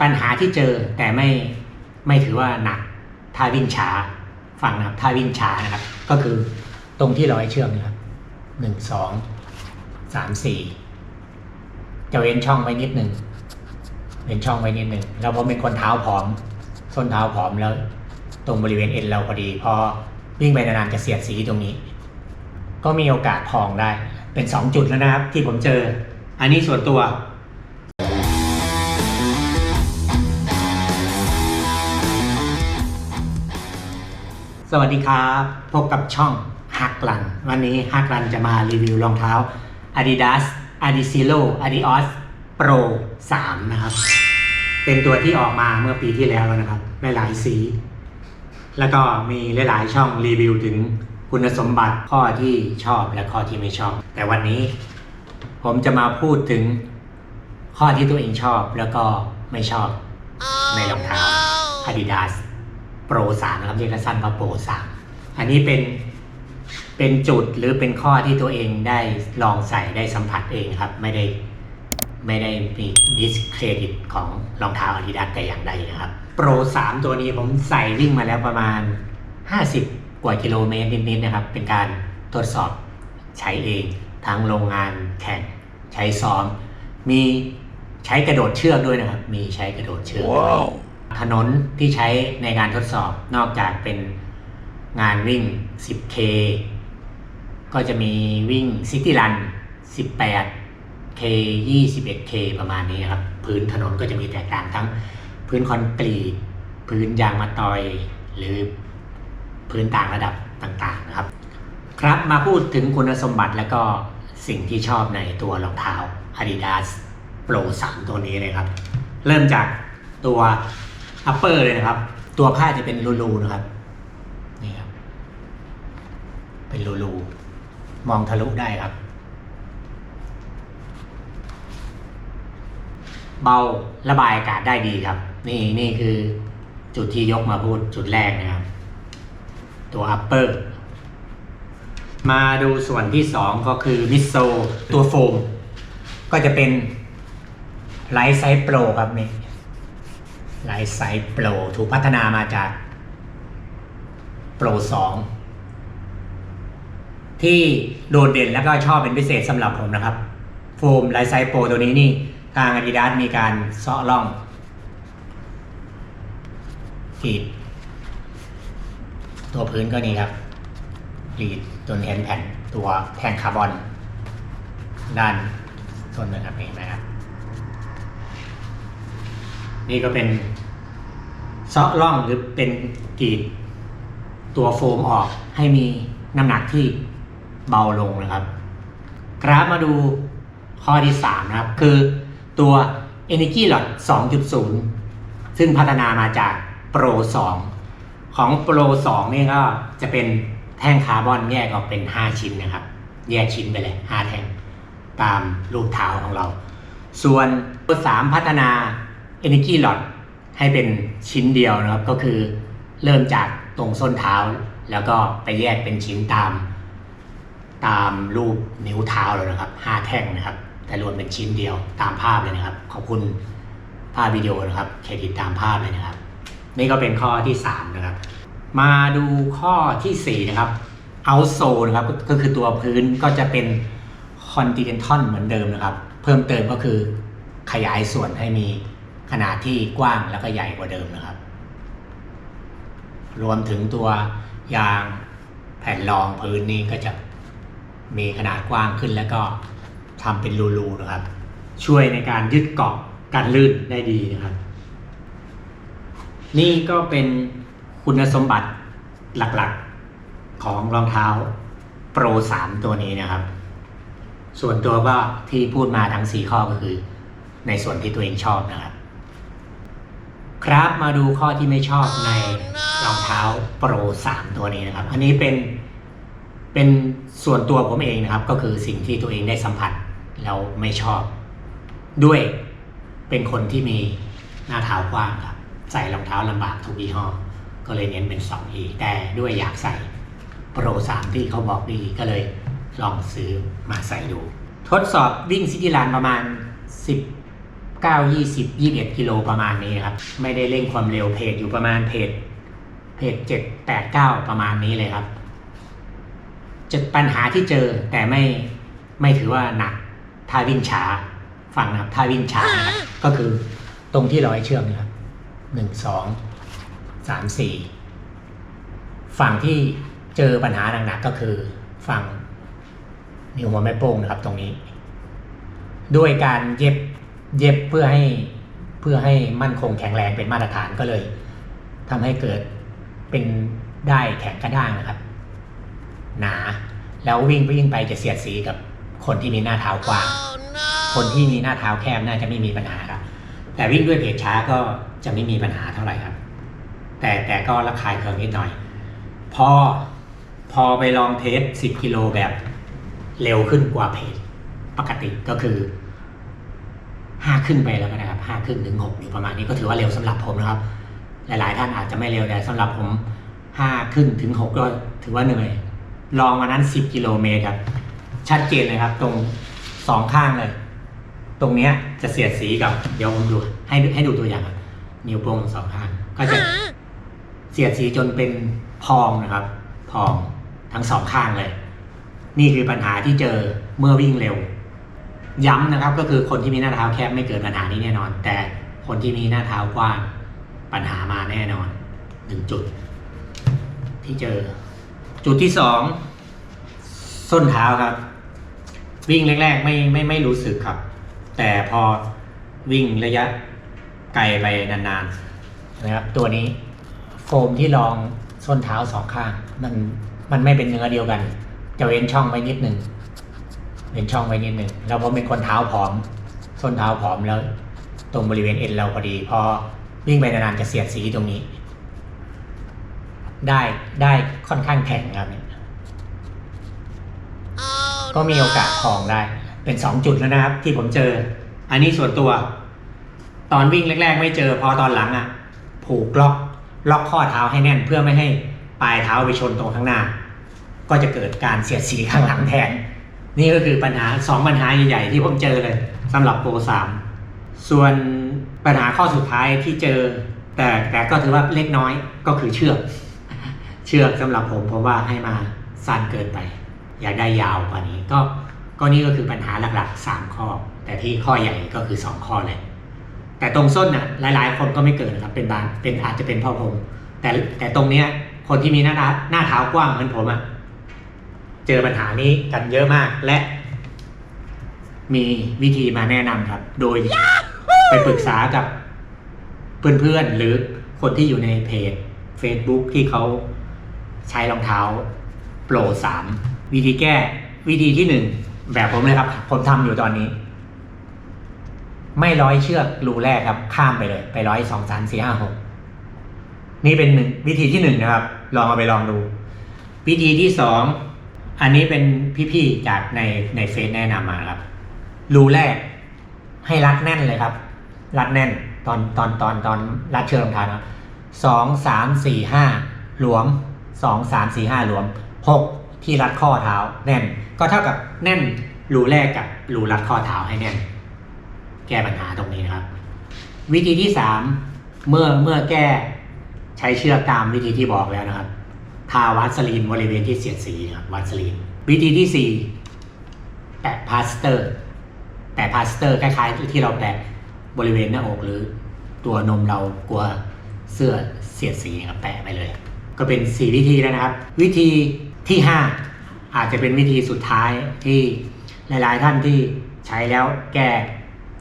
ปัญหาที่เจอแต่ไม่ไม่ถือว่าหนักถ้าวิ่งช้าฟังนะครับถ้าวิ่งช้านะครับ ก็คือตรงที่ร้อยเชื่อกนะครับหนึ่งสองสามสี่จะเว้นช่องไว้นิดหนึ่งเว้นช่องไว้นิดหนึ่งแล้วผมเป็นคนเท้าผอมส้นเท้าผอมแล้ว ตรงบริเวณเอ็นเราพอดี พอวิ่งไปนานๆจะเสียดสีตรงนี้ ก็มีโอกาสพองได้เป็นสองจุดแล้วนะครับ ที่ผมเจอ อันนี้ส่วนตัว สวัสดีครับพบกับช่องฮักลัน วันนี้ฮักลันจะมารีวิวรองเท้า Adidas Adizero Adios Pro 3 นะครับ เป็นตัวที่ออกมาเมื่อปีที่แล้วนะครับ หลายๆสี แล้วก็มีหลายๆช่องรีวิวถึงคุณสมบัติข้อที่ชอบและข้อที่ไม่ชอบ แต่วันนี้ผมจะมาพูดถึงข้อที่ตัวเองชอบแล้วก็ไม่ชอบในรองเท้า Adidas Pro 3นะครับเรียกสั้นว่า Pro 3อันนี้เป็นเป็นจุดหรือเป็นข้อที่ตัวเองได้ลองใส่ได้สัมผัสเองครับ ไม่ได้ไม่ได้มีดิสเครดิตของรองเท้า Adidas แต่อย่างใดนะครับ Pro 3ตัวนี้ผมใส่วิ่งมาแล้วประมาณ 50 กว่ากิโลเมตรนิดๆนะครับ เป็นการทดสอบใช้เองทั้งโรงงานแข่งใช้ซ้อม มีใช้กระโดดเชือกด้วยนะครับ มีใช้กระโดดเชือกด้วย Wow. ถนนที่ใช้ในการทดสอบนอกจากเป็นงานวิ่ง 10K ก็จะมีวิ่งซิตี้รัน 18K 21K ประมาณนี้นะครับ พื้นถนนก็จะมีแตกต่างทั้งพื้นคอนกรีต พื้นยางมะตอย หรือพื้นต่างระดับต่างๆนะครับ ครับมาพูดถึงคุณสมบัติแล้วก็สิ่งที่ชอบในตัวรองเท้า Adidas Pro 3 ตัวนี้เลยครับ เริ่มจากตัว upper เลยนะครับ ตัวผ้าจะเป็นรูๆนะครับ นี่ครับ เป็นรูๆมองทะลุได้ครับ เบาระบายอากาศได้ดีครับ นี่นี่คือจุดที่ยกมาพูดจุดแรกนะครับ ตัว upper มาดูส่วนที่สองก็คือมิโซตัวโฟม ก็จะเป็นไลท์ไซส์โปรครับนี่ ไลท์ไซส์โปรถูกพัฒนามาจากโปร2ที่โดดเด่นแล้วก็ชอบเป็นพิเศษสำหรับผมนะครับ โฟมไลท์ไซส์โปรตัวนี้นี่ทาง Adidas มีการเซาะล่องกรีดตัวพื้นก็นี่ครับกรีดจนเห็นแผ่นตัวแท่งคาร์บอน ด้านต้นนะครับเห็นไหมครับ นี่ก็เป็นเซาะร่องหรือเป็นกรีดตัวโฟมออกให้มีน้ำหนักที่เบาลงนะครับ กราฟมาดูข้อที่ 3 นะครับ คือตัว Energy Lot 2.0 ซึ่งพัฒนามาจาก Pro 2 ของ Pro 2 นี่ก็จะเป็นแท่งคาร์บอนแยกออกเป็น 5 ชิ้นนะครับ แยกชิ้นไปเลย 5 แท่งตามรูปเท้าของเรา ส่วน Pro 3พัฒนา Energy Lot ให้เป็นชิ้นเดียวนะครับ ก็คือเริ่มจากตรงส้นเท้า แล้วก็ไปแยกเป็นชิ้นตาม ตามรูปนิ้วเท้าเลยนะครับ 5 แท่งนะครับ แต่รวมเป็นชิ้นเดียวตามภาพเลยนะครับ ขอบคุณภาพวิดีโอนะครับเครดิตตามภาพเลยนะครับ นี่ก็เป็นข้อที่3นะครับ มาดูข้อทีสี่4นะครับเอาโซนะครับก็ก็คือตัวพื้นก็จะเป็นคอนติเนนทัลเหมือนเดิมนะครับ เพิ่มเติมก็คือขยายส่วนให้มี ขนาดที่กว้างแล้วก็ใหญ่กว่าเดิมนะครับ รวมถึงตัวยางแผ่นรองพื้นนี้ก็จะมีขนาดกว้างขึ้นแล้วก็ทำเป็นรูๆนะครับ ช่วยในการยึดเกาะการลื่นได้ดีนะครับ นี่ก็เป็นคุณสมบัติหลักๆของรองเท้า Pro 3ตัวนี้นะครับ ส่วนตัวก็ที่พูดมาทั้ง 4 ข้อก็คือ ในส่วนที่ตัวเองชอบนะครับ ครับมาดูข้อที่ไม่ชอบในรองเท้า Pro 3ตัวนี้นะครับ อันนี้เป็นเป็นส่วนตัวผมเองนะครับ ก็คือสิ่งที่ตัวเองได้สัมผัสแล้วไม่ชอบ ด้วยเป็นคนที่มีหน้าเท้ากว้างครับ ใส่รองเท้าลำบากทุกยี่ห้อ ก็เลยเน้นเป็น 2E แต่ด้วยอยากใส่ Pro 3ที่เขาบอกดีก็เลยลองซื้อมาใส่ดู ทดสอบวิ่งซิตี้รันประมาณ19 9 20 21 กิโลประมาณนี้ครับ ไม่ได้เร่งความเร็วเพจอยู่ประมาณเพจเพจ7 8 9 ประมาณนี้เลยครับจะปัญหาที่เจอแต่ไม่ไม่ถือว่าหนักถ้าวิ่งช้าฟังนะครับถ้าวิ่งช้าครับก็คือตรงที่ร้อยเชือกนะครับหนึ่งสองสามสี่ฝั่งที่เจอปัญหาหนักๆก็คือฝั่งนิ้วหัวแม่โป้งนะครับตรงนี้ ด้วยการเย็บ เย็บเพื่อให้เพื่อให้มั่นคงแข็งแรงเป็นมาตรฐานก็เลยทำให้เกิดเป็นได้แข็งกระด้างนะครับ หนา แล้ววิ่งไปวิ่งไปจะเสียดสีกับคนที่มีหน้าเท้ากว้างคนที่มีหน้าเท้าแคบน่าจะไม่มีปัญหาครับ แต่วิ่งด้วยเพจช้าก็จะไม่มีปัญหาเท่าไหร่ครับ แต่แต่ก็ระคายเคืองนิดหน่อย พอพอไปลองเทส 10 กิโลแบบเร็วขึ้นกว่าเพจปกติก็คือ ห้าขึ้นไปแล้วนะครับห้าขึ้นถึงหกอยู่ประมาณนี้ก็ถือว่าเร็วสำหรับผมนะครับ หลาย ๆ ท่านอาจจะไม่เร็วแต่สำหรับผมห้าขึ้นถึงหกก็ถือว่าเหนื่อย ลองมานั้นสิบกิโลเมตรครับ ชัดเจนเลยครับ ตรงสองข้างเลย ตรงเนี้ยจะเสียดสีกับ เดี๋ยวผมดูให้ให้ดูตัวอย่างครับนิ้วโป้งสองข้าง ก็จะเสียดสีจนเป็นพองนะครับ พองทั้งสองข้างเลย นี่คือปัญหาที่เจอเมื่อวิ่งเร็ว ย้ำนะครับก็คือคนที่มีหน้าเท้าแคบไม่เกิดปัญหานี้แน่นอน แต่คนที่มีหน้าเท้ากว้างปัญหามาแน่นอนหนึ่งจุด ที่เจอ จุดที่สองส้นเท้าครับ วิ่งแรก ๆ ไม่ไม่ไม่รู้สึกครับ แต่พอวิ่งระยะไกลไปนานๆนะครับ ตัวนี้โฟมที่รองส้นเท้าสองข้าง มันมันไม่เป็นเนื้อเดียวกัน จะเว้นช่องไว้นิดหนึ่ง เป็นช่องไว้นิดหนึ่งแล้วผมเป็นคนเท้าผอมส้นเท้าผอมแล้ว ตรงบริเวณเอ็นเราพอดี พอวิ่งไปนานๆจะเสียดสีตรงนี้ ได้ได้ค่อนข้างแข็งครับเนี่ยก็มีโอกาสพองได้ เป็นสองจุดแล้วนะครับ ที่ผมเจอ อันนี้ส่วนตัว ตอนวิ่งแรก ๆ ไม่เจอ พอตอนหลังอะ ผูกล็อกล็อกข้อเท้าให้แน่นเพื่อไม่ให้ปลายเท้าไปชนตรงข้างหน้า ก็จะเกิดการเสียดสีข้างหลังแทน นี่ก็คือปัญหาสองปัญหาใหญ่ๆที่ผมเจอเลยสำหรับโปรสามส่วนปัญหาข้อสุดท้ายที่เจอ แต่แต่ก็ถือว่าเล็กน้อยก็คือเชือก เชือกสำหรับผมผมว่าให้มาสั้นเกินไป อยากได้ยาวกว่านี้ก็ก็นี่ก็คือปัญหาหลักๆสามข้อ แต่ที่ข้อใหญ่ก็คือสองข้อเลยแต่ตรงส้นน่ะหลายๆ คนก็ไม่เกิดนะครับเป็นบานเป็นอาจจะเป็นพ่อผมแต่แต่ตรงเนี้ยคนที่มีหน้าเท้าหน้าเท้ากว้างเหมือนผมอะ เจอปัญหานี้กันเยอะมากและ มีวิธีมาแนะนำครับ โดยไปปรึกษากับเพื่อนๆ หรือคนที่อยู่ในเพจ Facebook ที่เขาใช้รองเท้าโปรสามวิธีแก้วิธีที่หนึ่งแบบผมเลยครับ ผมทำอยู่ตอนนี้ ไม่ร้อยเชือกรูแรกครับ ข้ามไปเลย ไปร้อยสองสามสี่ห้าหกนี่เป็นหนึ่งวิธีที่หนึ่งนะครับ ลองเอาไปลองดู วิธีที่สอง อันนี้เป็นพี่ๆจากในในเฟซแนะนำมาครับ รูแรกให้รัดแน่นเลยครับ รัดแน่นตอนตอนตอนตอนรัดเชือกรองเท้านะสองสามสี่ห้าหลวมสองสามสี่ห้าหลวมหกที่รัดข้อเท้า แน่น ก็เท่ากับแน่นรูแรกกับรูรัดข้อเท้าให้แน่น แก้ปัญหาตรงนี้นะครับ วิธีที่สามเมื่อเมื่อแก้ใช้เชือกตามวิธีที่บอกแล้วนะครับ ทาวัสลีนบริเวณที่เสียดสีครับวัสลีนวิธีที่สี่แปะพลาสเตอร์ แปะพลาสเตอร์คล้ายๆ ที่เราแปะบริเวณหน้าอกหรือ ตัวนมเรากลัวเสื้อเสียดสีครับแปะไปเลย ก็เป็นสี่วิธีแล้วนะครับ วิธีที่ห้าอาจจะเป็นวิธีสุดท้ายที่หลายๆท่านที่ใช้แล้วแก้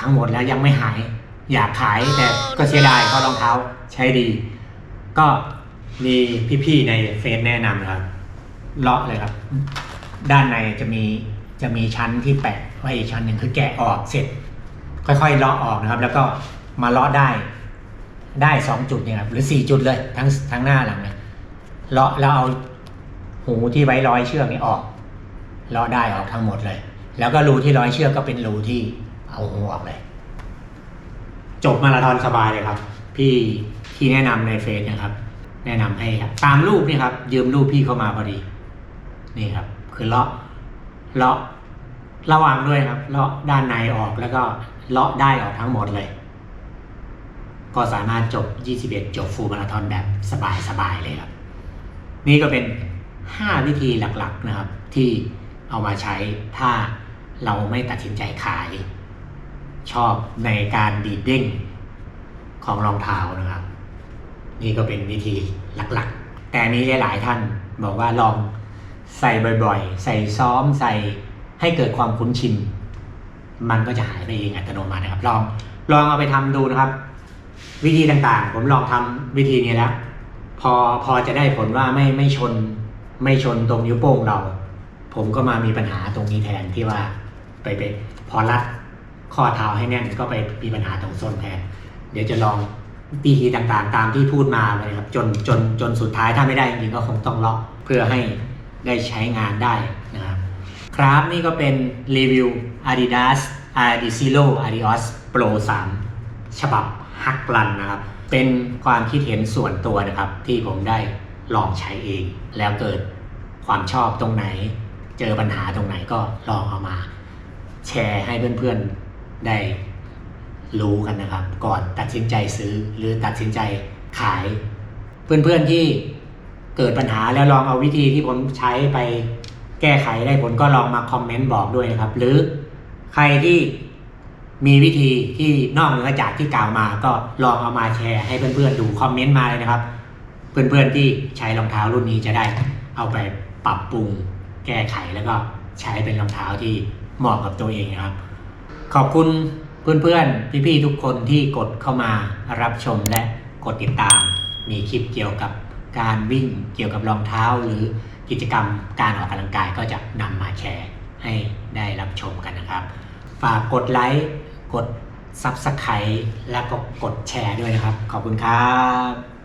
ทั้งหมดแล้วยังไม่หาย อยากขายแต่ก็เสียดายเพราะรองเท้าใช้ดี ก็ มีพี่ๆในเฟซแนะนำนะครับเลาะเลยครับ ด้านในจะมีจะมีชั้นที่แปะไว้อีกชั้นหนึ่งคือแกะออกเสร็จ ค่อยๆเลาะออกนะครับ แล้วก็มาเลาะได้ ได้สองจุดเนี่ยครับหรือสี่จุดเลยทั้งทั้งหน้าหลังเนี่ยเลาะแล้วเอาหูที่ไว้ร้อยเชือกนี้ออกเลาะได้ออกทั้งหมดเลย แล้วก็รูที่ร้อยเชือกก็เป็นรูที่เอาหูออกเลย จบมาราธอนสบายเลยครับ พี่ที่แนะนำในเฟซนะครับ แนะนำให้ครับตามรูปนี่ครับ ยืมรูปพี่เข้ามาพอดี นี่ครับ คือเลาะเลาะระวังด้วยครับ เลาะด้านในออกแล้วก็เลาะได้ออกทั้งหมดเลย ก็สามารถจบ 21 จบฟูลมาราธอนแบบสบายๆเลยครับ นี่ก็เป็น 5 วิธีหลักๆนะครับ ที่เอามาใช้ถ้าเราไม่ตัดสินใจขาย ชอบในการดีดเด้งของรองเท้านะครับ นี่ก็เป็นวิธีหลักๆ แต่มีหลายๆท่านบอกว่าลองใส่บ่อยๆ ใส่ซ้อมใส่ให้เกิดความคุ้นชิน มันก็จะหายไปเองอัตโนมัตินะครับ ลองลองเอาไปทำดูนะครับ วิธีต่างๆ ผมลองทำวิธีนี้แล้วพอพอจะได้ผลว่าไม่ไม่ชน ไม่ชนตรงนิ้วโป้งเรา ผมก็มามีปัญหาตรงนี้แทนที่ว่าไปไปพอรัดข้อเท้าให้แน่นก็ไปมีปัญหาตรงส้นแทน เดี๋ยวจะลอง วิธีต่างๆ ตามที่พูดมาเลยครับ จนจนจนสุดท้ายถ้าไม่ได้จริงๆก็คงต้องล็อกเพื่อให้ได้ใช้งานได้นะครับครับนี่ก็เป็นรีวิว Adidas Adizero Adios Pro 3 ฉบับฮักลันนะครับ เป็นความคิดเห็นส่วนตัวนะครับ ที่ผมได้ลองใช้เอง แล้วเกิดความชอบตรงไหน เจอปัญหาตรงไหนก็ลองเอามา แชร์ให้เพื่อนๆได้ รู้กันนะครับ ก่อนตัดสินใจซื้อหรือตัดสินใจขาย เพื่อนๆที่เกิดปัญหาแล้วลองเอาวิธีที่ผมใช้ไปแก้ไขได้ผลก็ลองมาคอมเมนต์บอกด้วยนะครับ หรือใครที่มีวิธีที่นอกเหนือจากที่กล่าวมาก็ลองเอามาแชร์ให้เพื่อนๆดูคอมเมนต์มาเลยนะครับ เพื่อนๆที่ใช้รองเท้ารุ่นนี้จะได้เอาไปปรับปรุงแก้ไขแล้วก็ใช้เป็นรองเท้าที่เหมาะกับตัวเองนะครับ ขอบคุณ เพื่อนๆ พี่ๆ ทุกคนที่กดเข้ามารับชมและกดติดตาม มีคลิปเกี่ยวกับการวิ่งเกี่ยวกับรองเท้าหรือกิจกรรมการออกกำลังกายก็จะนำมาแชร์ให้ได้รับชมกันนะครับ ฝากกดไลค์กด Subscribe แล้วก็กดแชร์ด้วยนะครับ ขอบคุณครับ